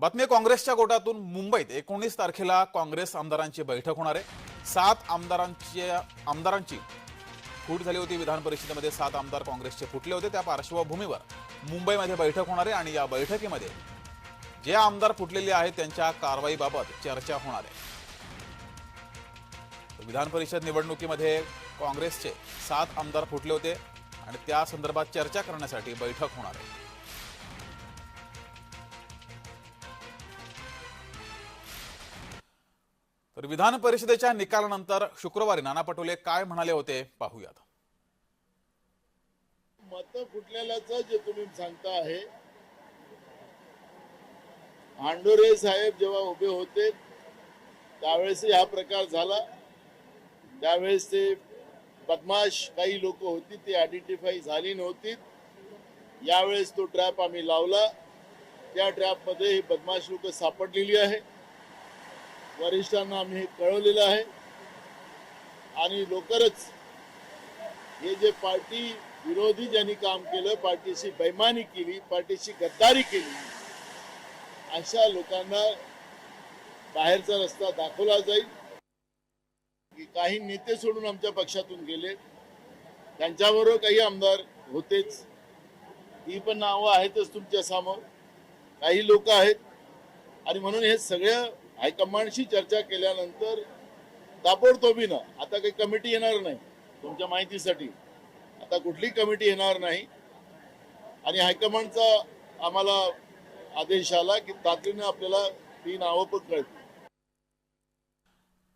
बातमी काँग्रेसच्या गोटातून मुंबईत एकोणीस तारखेला काँग्रेस आमदारांची बैठक होणार आहे. सात आमदारांच्या आमदारांची फूट झाली होती विधान परिषदेमध्ये. सात आमदार काँग्रेसचे फुटले होते. त्या पार्श्वभूमीवर मुंबईमध्ये बैठक होणार आहे आणि या बैठकीमध्ये जे आमदार फुटलेले आहेत त्यांच्या कारवाईबाबत चर्चा होणार आहे. विधान परिषद निवडणुकीमध्ये काँग्रेसचे सात आमदार फुटले होते आणि त्या संदर्भात चर्चा करण्यासाठी बैठक होणार आहे. तर विधान परिषदेच्या निकालानंतर शुक्रवारी नाना पटोले काय म्हणाले होते पाहूयात. मत फुटलेल्याच जे तुम्ही सांगता आहे हांडोरे साहेब जेव्हा उभे होते त्यावेळेस हा प्रकार झाला. त्यावेळेस ते बदमाश काही लोक होती ते आयडेंटिफाय झाली नव्हती. यावेळेस तो ट्रॅप आम्ही लावला. त्या ट्रॅपमध्ये ही बदमाश लोक सापडलेली आहे. वरिष्ठांना आम्ही हे कळवलेलं आहे. आणि लवकरच हे जे पार्टी विरोधी ज्यांनी काम केलं पार्टीशी बैमानी केली पार्टीशी गद्दारी केली अशा लोकांना बाहेरचा रस्ता दाखवला जाईल. की काही नेते सोडून आमच्या पक्षातून गेले. त्यांच्याबरोबर काही आमदार होतेच. ही पण नावं आहेतच तुमच्यासमोर. काही लोक आहेत. आणि म्हणून हे सगळं हायकमांडशी चर्चा केल्यानंतर ताबडतोबीनं आता काही कमिटी येणार नाही तुमच्या माहितीसाठी. आता कुठली कमिटी येणार नाही? आणि हायकमांडचा आम्हाला आदेश आला की तातडीनं आपल्याला ती नावं पण कळतील.